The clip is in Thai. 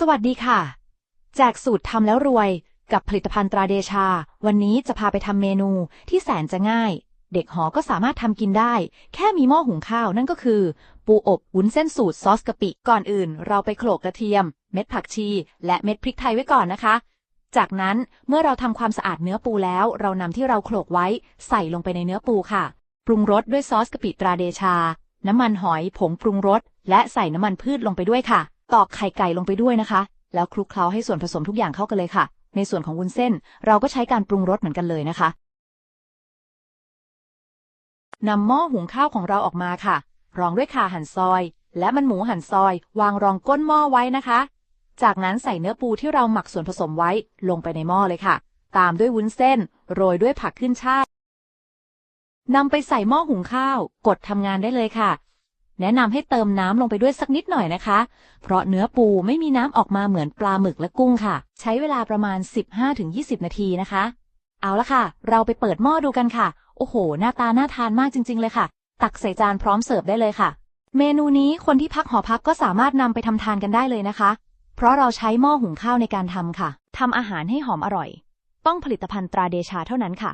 สวัสดีค่ะ แจกสูตรทำแล้วรวยกับผลิตภัณฑ์ตราเดชา วันนี้จะพาไปทำเมนูที่แสนจะง่าย เด็กหอก็สามารถทำกินได้ แค่มีหม้อหุงข้าวนั่นก็คือ ปูอบวุ้นเส้นสูตรซอสกะปิ ก่อนอื่น เราไปโขลกกระเทียม เม็ดผักชี และเม็ดพริกไทยไว้ก่อนนะคะ จากนั้นเมื่อเราทำความสะอาดเนื้อปูแล้ว เรานำที่เราโขลกไว้ใส่ลงไปในเนื้อปูค่ะ ปรุงรสด้วยซอสกะปิตราเดชา น้ำมันหอยผงปรุงรสและใส่น้ำมันพืชลงไปด้วยค่ะ ตอกไข่ไก่ลงไปด้วยนะคะ แล้วคลุกเคล้าให้ส่วนผสมทุกอย่างเข้ากันเลยค่ะ ในส่วนของวุ้นเส้น เราก็ใช้การปรุงรสเหมือนกันเลยนะคะนำหม้อหุงข้าวของเราออกมาค่ะ รองด้วยข่าหั่นซอย และมันหมูหั่นซอย วางรองก้นหม้อไว้นะคะ จากนั้นใส่เนื้อปูที่เราหมักส่วนผสมไว้ลงไปในหม้อเลยค่ะ ตามด้วยวุ้นเส้น โรยด้วยผักขึ้นช่ายนำไปใส่หม้อหุงข้าว กดทำงานได้เลยค่ะ แนะนำให้เติมน้ำลงไปด้วยสักนิดหน่อยนะคะ เพราะเนื้อปูไม่มีน้ำออกมาเหมือนปลาหมึกและกุ้งค่ะ ใช้เวลาประมาณ 15-20 นาทีนะคะ เอาละค่ะ เราไปเปิดหม้อดูกันค่ะ โอ้โห หน้าตาน่าทานมากจริง ๆ เลยค่ะ ตักใส่จานพร้อมเสิร์ฟได้เลยค่ะ เมนูนี้คนที่พักหอพักก็สามารถนำไปทำทานกันได้เลยนะคะ เพราะเราใช้หม้อหุงข้าวในการทำค่ะทำอาหารให้หอมอร่อย ต้องผลิตภัณฑ์ตราเดชาเท่านั้นค่ะ